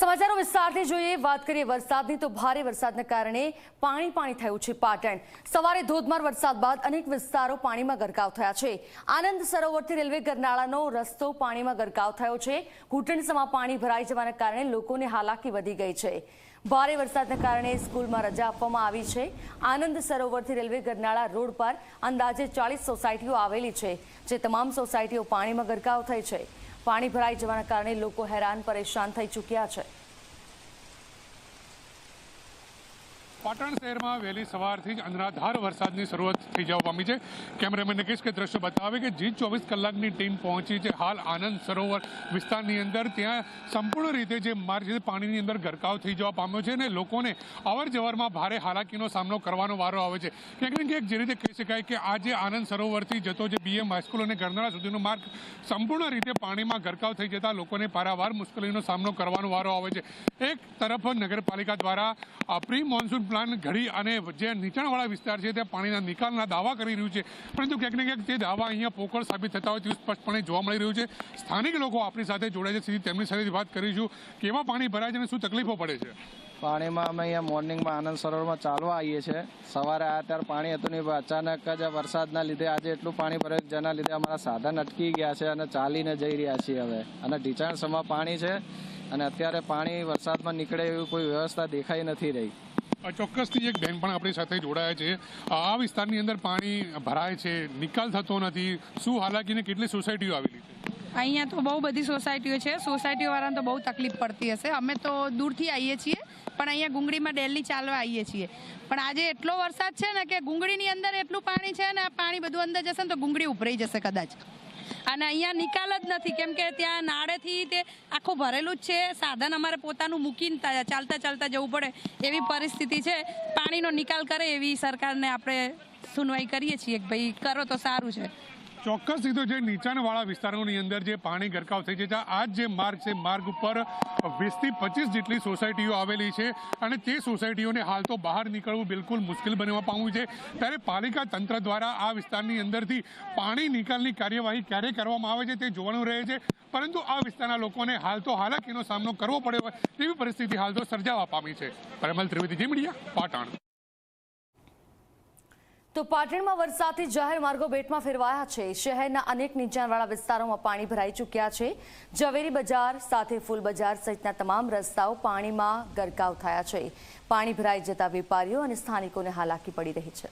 સમાચારો વિસ્તારથી જોઈએ, વાત કરીએ વરસાદની, તો ભારે વરસાદને કારણે પાણી પાણી થયું છે પાટણ. સવારે ધોધમાર વરસાદ બાદ અનેક વિસ્તારો પાણીમાં ગરકાવ થયા છે. આનંદ સરોવરથી રેલવે ગરનાળાનો રસ્તો પાણીમાં ગરકાવ થયો છે. ઘૂંટણસમાં પાણી ભરાઈ જવાના કારણે લોકોને હાલાકી વધી ગઈ છે. ભારે વરસાદને કારણે સ્કૂલમાં રજા આપવામાં આવી છે. આનંદ સરોવરથી રેલવે ગરનાળા રોડ પર અંદાજે ચાલીસ સોસાયટીઓ આવેલી છે, જે તમામ સોસાયટીઓ પાણીમાં ગરકાવ થઈ છે. પાણી ભરાઈ જવાના કારણે લોકો હેરાન પરેશાન થઈ ચૂક્યા છે. પાટણ શહેરમાં વહેલી સવારથી જ અનરાધાર વરસાદની શરૂઆત થઈ જવા પામી છે. કેમેરામેન કહીશ કે દ્રશ્ય બતાવે કે જી ચોવીસ કલાકની ટીમ પહોંચી છે. હાલ આનંદ સરોવર વિસ્તારની અંદર ત્યાં સંપૂર્ણ રીતે જે માર્ગ છે પાણીની અંદર ગરકાવ થઈ જવા પામ્યો છે અને લોકોને અવર જવરમાં ભારે હાલાકીનો સામનો કરવાનો વારો આવે છે. ક્યાંક ને ક્યાંક જે રીતે કહી શકાય કે આજે આનંદ સરોવરથી જતો જે બીએમ હાઈસ્કૂલ અને ગરનાળા સુધીનો માર્ગ સંપૂર્ણ રીતે પાણીમાં ગરકાવ થઈ જતા લોકોને પારાવાર મુશ્કેલીનો સામનો કરવાનો વારો આવે છે. એક તરફ નગરપાલિકા દ્વારા પ્રી મોન્સૂન પ્લાન ઘડી અને જે નીચાણવાળા વિસ્તાર છે, ત્યાં પાણીના નિકાલના દાવા કરી રહ્યું છે. પરંતુ ક્યાંક ને ક્યાંક તે દાવા અહીંયા પોકળ સાબિત થતા હોય તેવું સ્પષ્ટપણે જોવા મળી રહ્યું છે. સ્થાનિક લોકો આપણી સાથે જોડાય છે. તેમની સાથે વાત કરીશું. કેવા પાણી ભરાય છે અને શું તકલીફો પડે છે? પાણીમાં અમે અહીંયા મોર્નિંગમાં આનંદ સરોવરમાં ચાલવા આવીએ છીએ. સવારે આ ત્યારે પાણી હતું નહીં અચાનક જ વરસાદના લીધે આજે એટલું પાણી ભરાયું જેના લીધે અમારા સાધન અટકી ગયા છે અને ચાલીને જઈ રહ્યા છીએ હવે. અને ઢીચાણસમાં પાણી છે અને અત્યારે પાણી વરસાદમાં નીકળે એવી કોઈ વ્યવસ્થા દેખાઈ નથી રહી. ચોક્કસથી એક બેન પણ આપણી સાથે જોડાયા છે. આ વિસ્તારની અંદર પાણી ભરાય છે, નિકાલ થતો નથી. શું હાલાકીને કેટલી સોસાયટીઓ આવેલી છે? અહીંયા તો બહુ બધી સોસાયટીઓ છે. સોસાયટીવાળાને તો બહુ તકલીફ પડતી હશે. અમે તો દૂરથી આવીએ છીએ, પણ અહીંયા ગુંગળીમાં ડેલી ચાલવા આવીએ છીએ. પણ આજે એટલો વરસાદ છે ને કે ગુંગળીની અંદર એટલું પાણી છે ને, આ પાણી બધું અંદર જશે ને તો ગુંગળી ઉભરાઈ જશે કદાચ. અને અહીંયા નિકાલ જ નથી. કેમ કે ત્યાં નાળેથી તે આખું ભરેલું જ છે. સાધન અમારે પોતાનું મૂકીને ચાલતા ચાલતા જવું પડે એવી પરિસ્થિતિ છે. પાણીનો નિકાલ કરે એવી સરકારને આપણે સુનવાઈ કરીએ છીએ કે ભાઈ કરો તો સારું છે. ચોક્કસ સીધો જે નીચાણવાળા વિસ્તારોની અંદર જે પાણી ગરકાવ થઈ છે આ જ જે માર્ગ છે, માર્ગ ઉપર વીસથી પચીસ જેટલી સોસાયટીઓ આવેલી છે અને તે સોસાયટીઓને હાલ તો બહાર નીકળવું બિલકુલ મુશ્કેલ બનવા પામ્યું છે. ત્યારે પાલિકા તંત્ર દ્વારા આ વિસ્તારની અંદરથી પાણી નિકાલની કાર્યવાહી ક્યારે કરવામાં આવે છે તે જોવાનું રહે છે. પરંતુ આ વિસ્તારના લોકોને હાલ તો હાલાકીનો સામનો કરવો પડ્યો હોય તેવી પરિસ્થિતિ હાલ તો સર્જાવા પામી છે. પરમલ ત્રિવેદી જીમડિયા પાટણ. તો પાટણમાં વરસાદથી જાહેર માર્ગો બેટમાં ફેરવાયા છે. શહેરના અનેક નીચાણવાળા વિસ્તારોમાં પાણી ભરાઈ ચૂક્યા છે. ઝવેરી બજાર સાથે ફૂલ બજાર સહિતના તમામ રસ્તાઓ પાણીમાં ગરકાવ થયા છે. પાણી ભરાઈ જતા વેપારીઓ અને સ્થાનિકોને હાલાકી પડી રહી છે.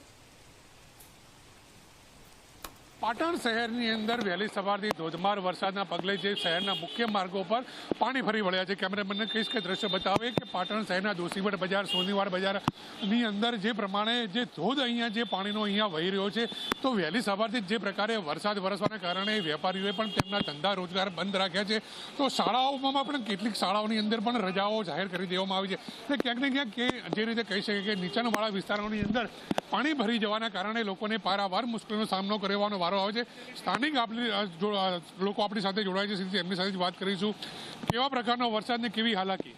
પાટણ શહેરની અંદર વહેલી સવારથી ધોધમાર વરસાદના પગલે જે શહેરના મુખ્ય માર્ગો પર પાણી ફરી વળ્યા છે. કેમેરામેનને કહીશ કે દ્રશ્ય બતાવે કે પાટણ શહેરના દોશીવડ બજાર, સોનીવાડ બજારની અંદર જે પ્રમાણે જે ધોધ અહીંયા જે પાણીનો અહીંયા વહી રહ્યો છે, તો વહેલી સવારથી જ પ્રકારે વરસાદ વરસવાના કારણે વેપારીઓએ પણ તેમના ધંધા રોજગાર બંધ રાખ્યા છે. તો શાળાઓમાં પણ કેટલીક શાળાઓની અંદર પણ રજાઓ જાહેર કરી દેવામાં આવી છે. એટલે ક્યાંક ને ક્યાંક જે રીતે કહી શકીએ કે નીચાણવાળા વિસ્તારોની અંદર પાણી ભરી જવાના કારણે લોકોને પારાવાર મુશ્કેલીનો સામનો કરવાનો વારો આવે છે. સ્થાનિક આપણી લોકો આપણી સાથે જોડાય છે એમની સાથે વાત કરીશું. કેવા પ્રકારનો વરસાદ ને કેવી હાલાકી?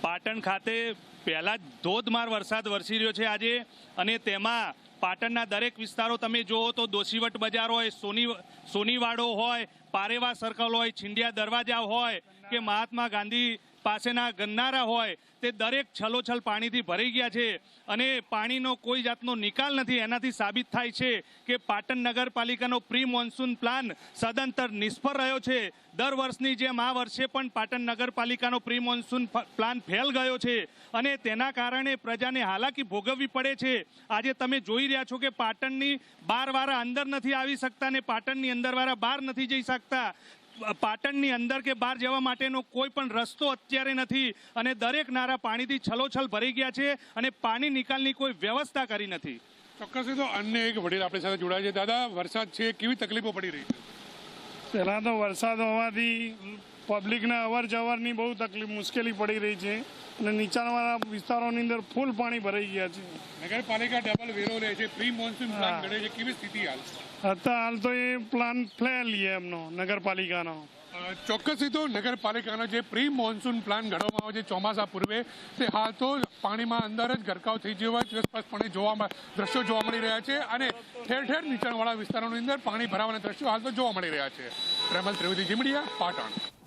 પાટણ ખાતે પહેલા ધોધમાર વરસાદ વરસી રહ્યો છે આજે. અને તેમાં પાટણના દરેક વિસ્તારો તમે જુઓ તો દોશીવટ બજાર હોય, સોની, સોનીવાડો હોય, પારેવા સર્કલ હોય, છીંડિયા દરવાજા હોય કે મહાત્મા ગાંધી પાસેના ગન્નારા હોય તે દરેક છલોછલ પાણીથી ભરાઈ ગયા છે અને પાણીનો કોઈ જાતનો નિકાલ નથી. એનાથી સાબિત થાય છે કે પાટણ નગરપાલિકાનો પ્રી મોન્સૂન પ્લાન સદંતર નિષ્ફળ રહ્યો છે. દર વર્ષની જેમ આ વર્ષે પણ પાટણ નગરપાલિકાનો પ્રી મોન્સૂન પ્લાન ફેલ ગયો છે અને તેના કારણે પ્રજાને હાલાકી ભોગવવી પડે છે. આજે તમે જોઈ રહ્યા છો કે પાટણની બાર વાળા અંદર નથી આવી શકતા ને પાટણની અંદર વાળા બહાર નથી જઈ શકતા. પાટણની અંદર કે બહાર જવા માટેનો કોઈ પણ રસ્તો અત્યારે નથી અને દરેક નારા પાણીથી છલોછલ ભરી ગયા છે અને પાણી નિકાલની કોઈ વ્યવસ્થા કરી નથી. ચોક્કસ તો અન્ય એક વડીલ આપણી સાથે જોડાય છે. દાદા વરસાદ છે કેવી તકલીફો પડી રહી છે? પહેલાં તો વરસાદ હોવાથી પબ્લિકને અવર જવરની બહુ તકલીફ મુશ્કેલી પડી રહી છે અને નીચાણવાળા વિસ્તારોની અંદર ફૂલ પાણી ભરાઈ ગયા છે. નગરપાલિકા ડબલ વેરો લે છે પ્રી મોન્સૂન પ્લાન ઘડે છે. કેવી સ્થિતિ હાલ? અત્યારે હાલ તો એ પ્લાન ફેલ છે એમનો, નગરપાલિકાનો. ચોક્કસ તો નગરપાલિકાનો જે પ્રી મોન્સૂન પ્લાન ઘડવામાં આવે છે ચોમાસા પૂર્વે, તે હાલ તો પાણીમાં અંદર જ ગરકાવ થઈ ગયો હોય સ્પષ્ટપણે જોવા દ્રશ્યો જોવા મળી રહ્યા છે અને ઠેર ઠેર નીચાણવાળા વિસ્તારોની અંદર પાણી ભરાવાના દ્રશ્યો હાલ તો જોવા મળી રહ્યા છે. પ્રેમલ ત્રિવેદી જીમડિયા પાટણ.